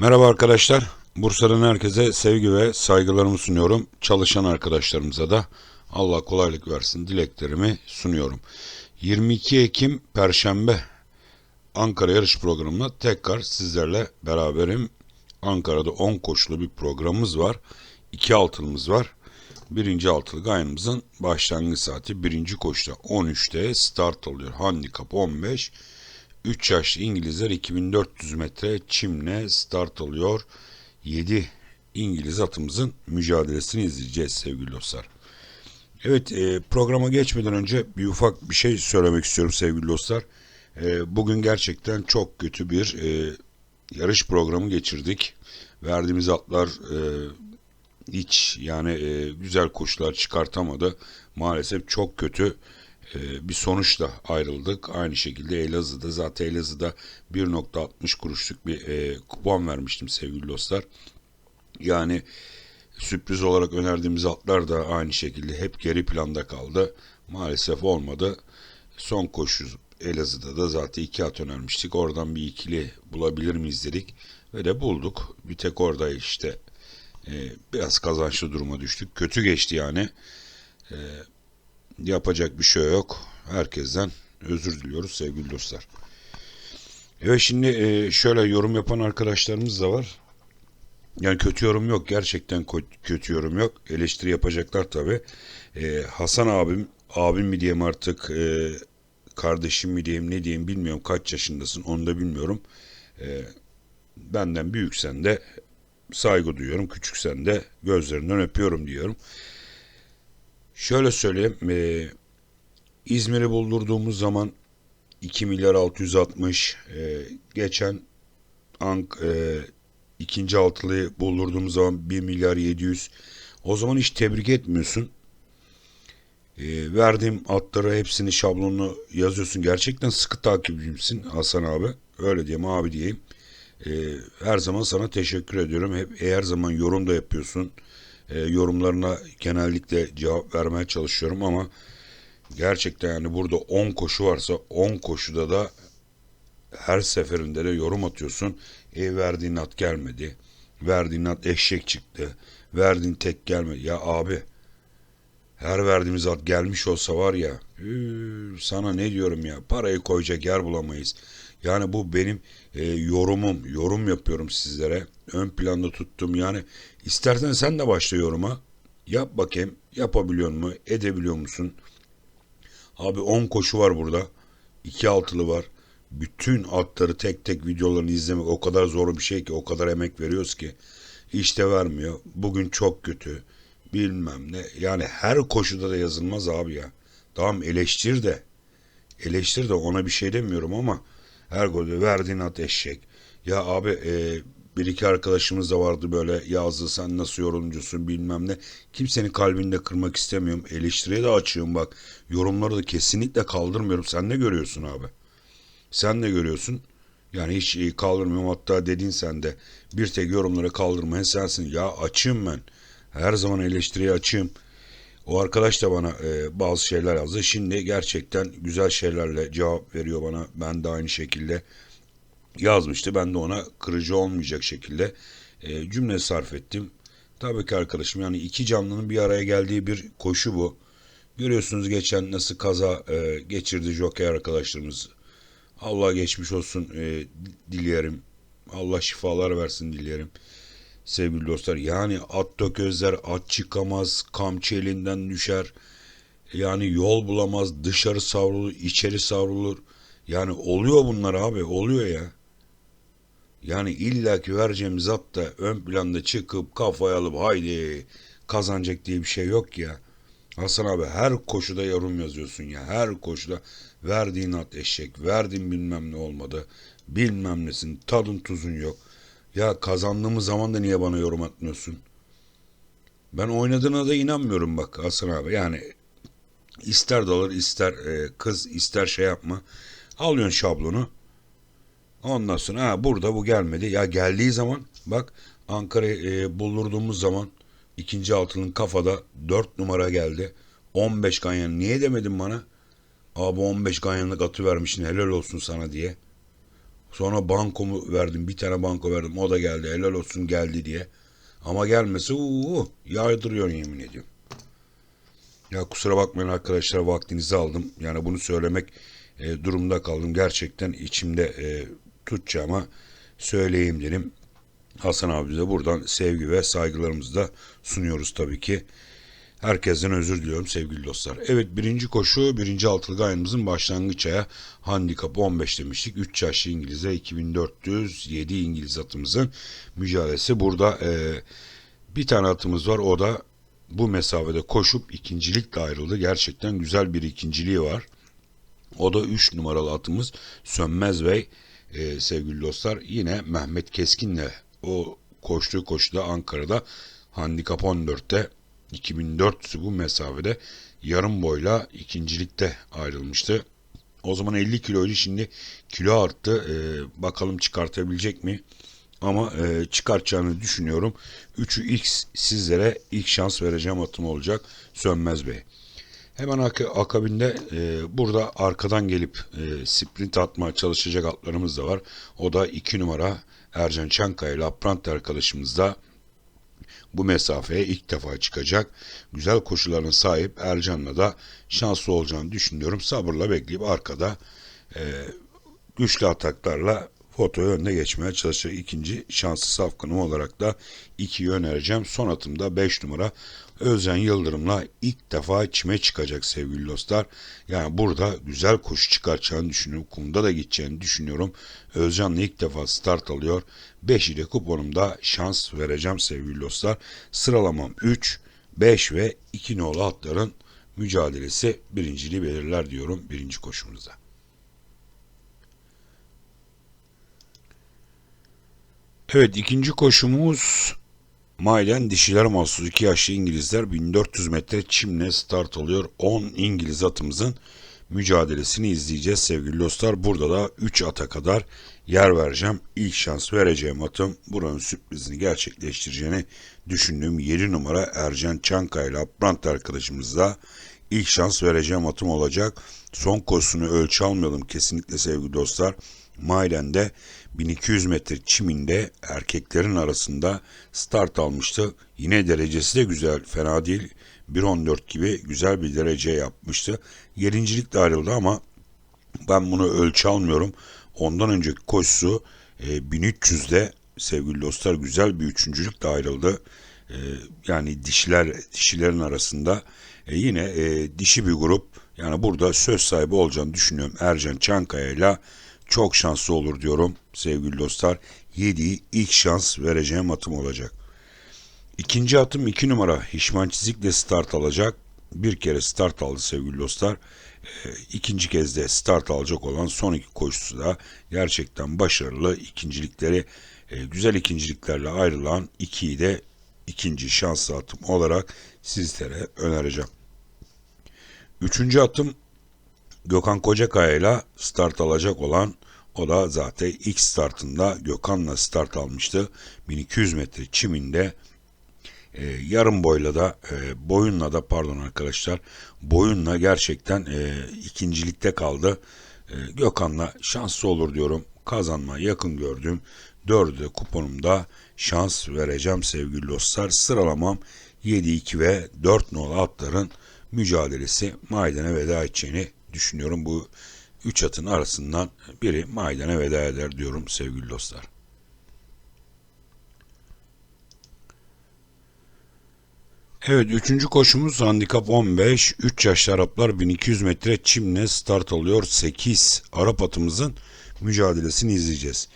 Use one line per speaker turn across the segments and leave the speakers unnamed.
Merhaba arkadaşlar. Bursa'dan herkese sevgi ve saygılarımı sunuyorum. Çalışan arkadaşlarımıza da Allah kolaylık versin dileklerimi sunuyorum. 22 Ekim Perşembe Ankara yarış programına tekrar sizlerle beraberim. Ankara'da 10 koşulu bir programımız var. 2 altılımız var. Birinci altılık ayımızın başlangıç saati birinci koşuda 13'te start alıyor. Handikap 15. 3 yaşlı İngilizler 2400 metre çimle start alıyor. 7 İngiliz atımızın mücadelesini izleyeceğiz sevgili dostlar. Evet e, programa geçmeden önce bir ufak bir şey söylemek istiyorum sevgili dostlar. E, bugün gerçekten çok kötü bir e, yarış programı geçirdik. Verdiğimiz atlar e, hiç yani e, güzel koşular çıkartamadı. Maalesef çok kötü bir sonuçla ayrıldık. Aynı şekilde Elazığ'da zaten Elazığ'da 1.60 kuruşluk bir e, kupon vermiştim sevgili dostlar. Yani sürpriz olarak önerdiğimiz atlar da aynı şekilde hep geri planda kaldı. Maalesef olmadı. Son koşu Elazığ'da da zaten iki at önermiştik. Oradan bir ikili bulabilir miyiz dedik. Ve de bulduk. Bir tek orada işte e, biraz kazançlı duruma düştük. Kötü geçti yani. E, yapacak bir şey yok. Herkesten özür diliyoruz sevgili dostlar. Evet şimdi e, şöyle yorum yapan arkadaşlarımız da var. Yani kötü yorum yok. Gerçekten kötü yorum yok. Eleştiri yapacaklar tabi. Hasan abim, abim mi diyeyim artık, e, kardeşim mi diyeyim ne diyeyim bilmiyorum. Kaç yaşındasın onu da bilmiyorum. E, benden büyüksen de saygı duyuyorum. Küçüksen de gözlerinden öpüyorum diyorum. Şöyle söyleyeyim. E, İzmir'i buldurduğumuz zaman 2 milyar 660 e, geçen Ank e, ikinci altılıyı buldurduğumuz zaman 1 milyar 700 o zaman hiç tebrik etmiyorsun. E, verdiğim atları hepsini şablonunu yazıyorsun. Gerçekten sıkı takipçimsin Hasan abi. Öyle diyeyim abi diyeyim. E, her zaman sana teşekkür ediyorum. Hep her zaman yorum da yapıyorsun. E, yorumlarına genellikle cevap vermeye çalışıyorum ama gerçekten yani burada 10 koşu varsa 10 koşuda da her seferinde de yorum atıyorsun. E verdiğin at gelmedi. Verdiğin at eşek çıktı. Verdiğin tek gelmedi. Ya abi her verdiğimiz at gelmiş olsa var ya sana ne diyorum ya parayı koyacak yer bulamayız. Yani bu benim e, yorumum. Yorum yapıyorum sizlere. Ön planda tuttum. Yani istersen sen de başla yoruma. Yap bakayım. Yapabiliyor mu? Edebiliyor musun? Abi 10 koşu var burada. 2 altılı var. Bütün atları tek tek videolarını izlemek o kadar zor bir şey ki. O kadar emek veriyoruz ki. İşte vermiyor. Bugün çok kötü. Bilmem ne. Yani her koşuda da yazılmaz abi ya. Tamam eleştir de. Eleştir de ona bir şey demiyorum ama her golde verdiğin at eşek. Ya abi e, bir iki arkadaşımız da vardı böyle yazdı sen nasıl yorumcusun bilmem ne. Kimsenin kalbini de kırmak istemiyorum. Eleştiriye de açığım bak. Yorumları da kesinlikle kaldırmıyorum. Sen ne görüyorsun abi? Sen de görüyorsun. Yani hiç e, kaldırmıyorum. Hatta dedin sen de bir tek yorumları kaldırmayan sensin. Ya açığım ben. Her zaman eleştiriye açığım. O arkadaş da bana e, bazı şeyler yazdı. Şimdi gerçekten güzel şeylerle cevap veriyor bana. Ben de aynı şekilde yazmıştı. Ben de ona kırıcı olmayacak şekilde e, cümle sarf ettim. Tabii ki arkadaşım yani iki canlının bir araya geldiği bir koşu bu. Görüyorsunuz geçen nasıl kaza e, geçirdi jockey arkadaşlarımız. Allah geçmiş olsun e, dileyelim. Allah şifalar versin dileyelim. Sevgili dostlar yani at döközler at çıkamaz kamçı elinden düşer. Yani yol bulamaz dışarı savrulur içeri savrulur. Yani oluyor bunlar abi oluyor ya. Yani illaki vereceğimiz at da ön planda çıkıp kafaya alıp haydi kazanacak diye bir şey yok ya. Hasan abi her koşuda yorum yazıyorsun ya. Her koşuda verdiğin at eşek, verdiğin bilmem ne olmadı. Bilmem nesin, tadın tuzun yok. Ya kazandığımız zaman da niye bana yorum atmıyorsun? Ben oynadığına da inanmıyorum bak Hasan abi. Yani ister dolar ister e, kız ister şey yapma. Alıyorsun şablonu. Ondan sonra ha burada bu gelmedi. Ya geldiği zaman bak Ankara'yı e, buldurduğumuz zaman ikinci altının kafada 4 numara geldi. 15 ganyan. Niye demedin bana? Abi 15 ganyanlık atı vermişsin helal olsun sana diye. Sonra bankomu verdim. Bir tane banko verdim. O da geldi. Helal olsun geldi diye. Ama gelmesi uuu yaydırıyor yemin ediyorum. Ya kusura bakmayın arkadaşlar vaktinizi aldım. Yani bunu söylemek e, durumda kaldım. Gerçekten içimde e, tutacağıma söyleyeyim dedim. Hasan abimize buradan sevgi ve saygılarımızı da sunuyoruz tabii ki. Herkesten özür diliyorum sevgili dostlar. Evet birinci koşu birinci altılık ayımızın başlangıç aya handikap 15 demiştik. 3 yaşlı İngiliz'e 2407 İngiliz atımızın mücadelesi. Burada e, bir tane atımız var o da bu mesafede koşup ikincilikle ayrıldı. Gerçekten güzel bir ikinciliği var. O da 3 numaralı atımız Sönmez Bey e, sevgili dostlar. Yine Mehmet Keskin'le o koştuğu koşuda Ankara'da handikap 14'te 2400'ü bu mesafede yarım boyla ikincilikte ayrılmıştı. O zaman 50 kiloydu şimdi kilo arttı. Ee, bakalım çıkartabilecek mi? Ama e, çıkartacağını düşünüyorum. 3'ü X sizlere ilk şans vereceğim atım olacak Sönmez Bey. Hemen ak- akabinde e, burada arkadan gelip e, sprint atmaya çalışacak atlarımız da var. O da 2 numara Ercan Çankaya ile Aprant arkadaşımız da bu mesafeye ilk defa çıkacak. Güzel koşularına sahip Ercan'la da şanslı olacağını düşünüyorum. Sabırla bekleyip arkada e, güçlü ataklarla fotoyu önüne geçmeye çalışacak. İkinci şanslı safkanım olarak da 2'yi önereceğim. Son atımda 5 numara Özcan Yıldırım'la ilk defa çime çıkacak sevgili dostlar. Yani burada güzel koşu çıkartacağını düşünüyorum. Kumda da gideceğini düşünüyorum. Özcan'la ilk defa start alıyor. 5 ile kuponumda şans vereceğim sevgili dostlar. Sıralamam 3, 5 ve 2 nolu atların mücadelesi birinciliği belirler diyorum birinci koşumuzda. Evet ikinci koşumuz Maylen dişiler mahsus 2 yaşlı İngilizler 1400 metre çimle start alıyor. 10 İngiliz atımızın mücadelesini izleyeceğiz sevgili dostlar. Burada da 3 ata kadar yer vereceğim. İlk şans vereceğim atım buranın sürprizini gerçekleştireceğini düşündüğüm 7 numara Ercan Çankaya ile Brant arkadaşımızla ilk şans vereceğim atım olacak. Son koşusunu ölçü almayalım kesinlikle sevgili dostlar. Maylen'de 1200 metre çiminde erkeklerin arasında start almıştı. Yine derecesi de güzel, fena değil. 1.14 gibi güzel bir derece yapmıştı. Yerincilikle ayrıldı ama ben bunu ölçü almıyorum. Ondan önceki koşusu e, 1300'de sevgili dostlar güzel bir üçüncülükle ayrıldı. E, yani dişiler dişilerin arasında e, yine e, dişi bir grup. Yani burada söz sahibi olacağını düşünüyorum. Ercan Çankaya ile çok şanslı olur diyorum sevgili dostlar. 7'yi ilk şans vereceğim atım olacak. İkinci atım 2 numara Hişman Çizik'le start alacak. Bir kere start aldı sevgili dostlar. E, ikinci kez de start alacak olan son iki koşusu da gerçekten başarılı. ikincilikleri e, güzel ikinciliklerle ayrılan 2'yi de ikinci şanslı atım olarak sizlere önereceğim. Üçüncü atım Gökhan Kocakaya ile start alacak olan o da zaten ilk startında Gökhan'la start almıştı. 1200 metre çiminde e, yarım boyla da e, boyunla da pardon arkadaşlar boyunla gerçekten e, ikincilikte kaldı. E, Gökhan'la şanslı olur diyorum. Kazanma yakın gördüm. Dördü kuponumda şans vereceğim sevgili dostlar. Sıralamam 7, 2 ve 4 nolu atların mücadelesi maydana veda edeceğini düşünüyorum. Bu üç atın arasından biri maydana veda eder diyorum sevgili dostlar. Evet üçüncü koşumuz handikap 15. 3 yaşlı Araplar 1200 metre çimle start alıyor. 8 Arap atımızın mücadelesini izleyeceğiz.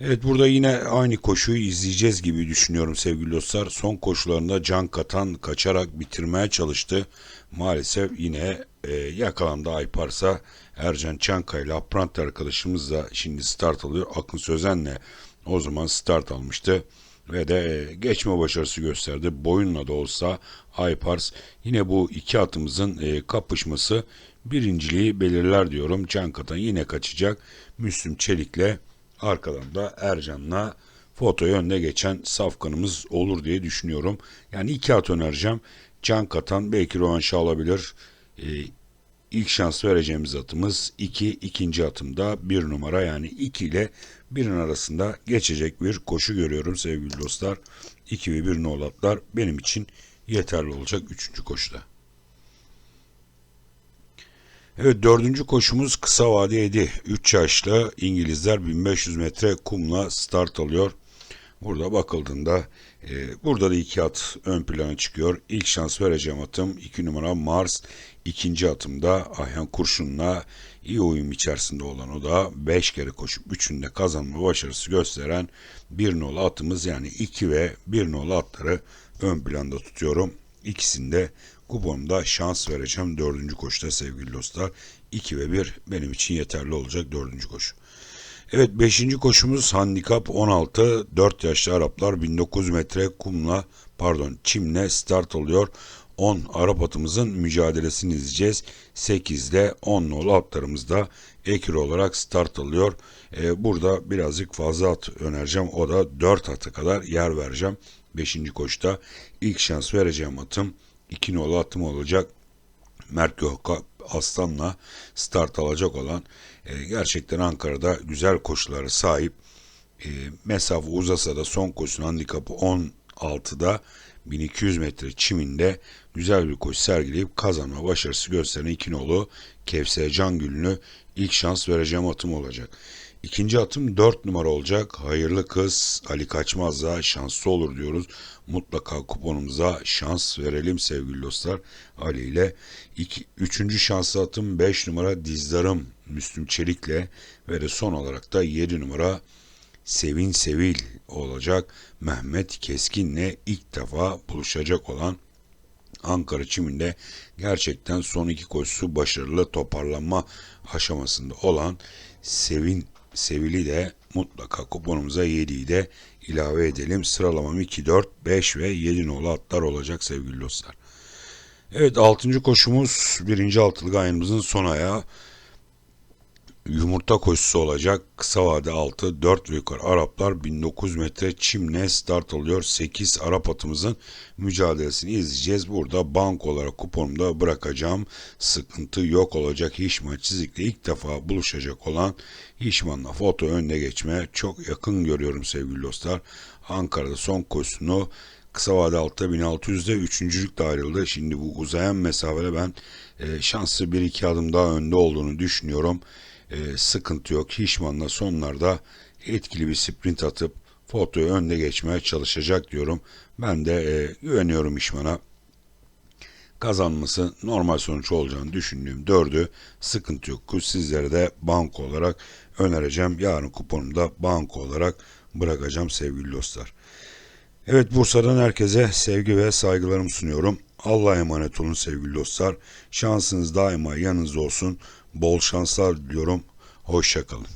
Evet burada yine aynı koşuyu izleyeceğiz gibi düşünüyorum sevgili dostlar. Son koşularında can katan kaçarak bitirmeye çalıştı. Maalesef yine e, yakalandı Ayparsa Ercan Çankaya ile Aprant arkadaşımız da şimdi start alıyor. Akın Sözen'le o zaman start almıştı ve de e, geçme başarısı gösterdi. Boyunla da olsa Aypars yine bu iki atımızın e, kapışması birinciliği belirler diyorum. Cankatan yine kaçacak. Müslüm Çelik'le arkadan da Ercan'la fotoyu önde geçen safkanımız olur diye düşünüyorum. Yani iki at önereceğim. Can Katan belki rövanşı alabilir. E, ilk şans vereceğimiz atımız 2. ikinci atımda 1 numara yani 2 ile 1'in arasında geçecek bir koşu görüyorum sevgili dostlar. 2 ve 1 nolu atlar benim için yeterli olacak 3. koşuda. Evet dördüncü koşumuz kısa vade 7. 3 yaşlı İngilizler 1500 metre kumla start alıyor. Burada bakıldığında e, burada da iki at ön plana çıkıyor. İlk şans vereceğim atım 2 numara Mars. İkinci atımda Ayhan Kurşun'la iyi uyum içerisinde olan o da 5 kere koşup 3'ünde kazanma başarısı gösteren bir nolu atımız yani 2 ve 1 nolu atları ön planda tutuyorum. İkisinde kuponumda şans vereceğim dördüncü koşuda sevgili dostlar. 2 ve 1 benim için yeterli olacak dördüncü koşu. Evet 5. koşumuz handikap 16. 4 yaşlı Araplar 1900 metre kumla pardon çimle start alıyor. 10 Arap atımızın mücadelesini izleyeceğiz. 8'de 10 nolu atlarımızda ekür olarak start alıyor. Ee, burada birazcık fazla at önereceğim. O da 4 atı kadar yer vereceğim. 5. koşuda ilk şans vereceğim atım 2 nolu atım olacak. Mert Gökhan Aslan'la start alacak olan e, gerçekten Ankara'da güzel koşulara sahip. E, mesafe uzasa da son koşusunun handikapı 16'da 1200 metre çiminde güzel bir koşu sergileyip kazanma başarısı gösteren iki Kevser Cangül'ünü ilk şans vereceğim atım olacak. İkinci atım 4 numara olacak. Hayırlı kız Ali Kaçmaz'la şanslı olur diyoruz. Mutlaka kuponumuza şans verelim sevgili dostlar. Ali ile. İki, üçüncü şanslı atım 5 numara Dizdarım Müslüm Çelik'le ve de son olarak da 7 numara Sevin Sevil olacak. Mehmet Keskin'le ilk defa buluşacak olan Ankara çiminde gerçekten son iki koşusu başarılı toparlanma aşamasında olan Sevin Sevil'i de mutlaka kuponumuza 7'yi de ilave edelim. Sıralamam 2, 4, 5 ve 7 nolu atlar olacak sevgili dostlar. Evet 6. koşumuz 1. altılık ayımızın son ayağı yumurta koşusu olacak. Kısa vade 6, 4 ve yukarı Araplar 1900 metre çimle start alıyor. 8 Arap atımızın mücadelesini izleyeceğiz. Burada bank olarak kuponumda bırakacağım. Sıkıntı yok olacak. Hişman Çizik'le ilk defa buluşacak olan Hişman'la foto önüne geçmeye çok yakın görüyorum sevgili dostlar. Ankara'da son koşusunu kısa vade altta 1600'de üçüncülükle ayrıldı. Şimdi bu uzayan mesafede ben e, şanslı bir iki adım daha önde olduğunu düşünüyorum. E, sıkıntı yok. Hişman'la sonlarda etkili bir sprint atıp fotoyu önde geçmeye çalışacak diyorum. Ben de e, güveniyorum Hişman'a. Kazanması normal sonuç olacağını düşündüğüm dördü sıkıntı yok. Sizlere de banko olarak önereceğim. Yarın kuponumda banko olarak bırakacağım sevgili dostlar. Evet Bursa'dan herkese sevgi ve saygılarımı sunuyorum. Allah'a emanet olun sevgili dostlar. Şansınız daima yanınızda olsun. Bol şanslar diliyorum. Hoşçakalın.